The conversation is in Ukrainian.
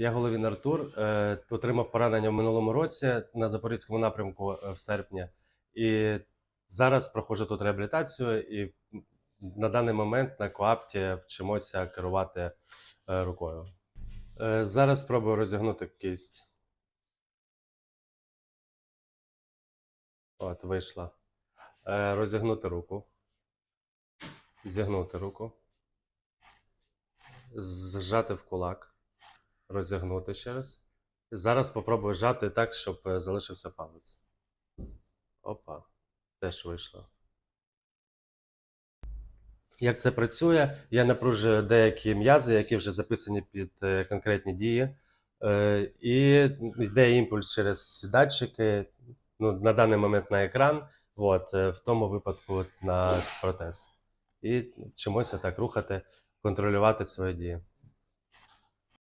Я Головін Артур, е, отримав поранення в минулому році на Запорізькому напрямку е, в серпні. І зараз проходжу тут реабілітацію, і на даний момент на коапті вчимося керувати е, рукою. Зараз спробую розігнути кисть. От, вийшла. Розігнути руку. Зігнути руку. Зжати в кулак. Розігнути ще раз. Зараз спробую зжати так, щоб е, залишився палець. Опа. Теж вийшло. Як це працює? Я напружую деякі м'язи, які вже записані під е, конкретні дії. Е, І йде імпульс через ці датчики. Ну, на даний момент на екран, от, в тому випадку на протез. І вчимося так рухати, контролювати свої дії.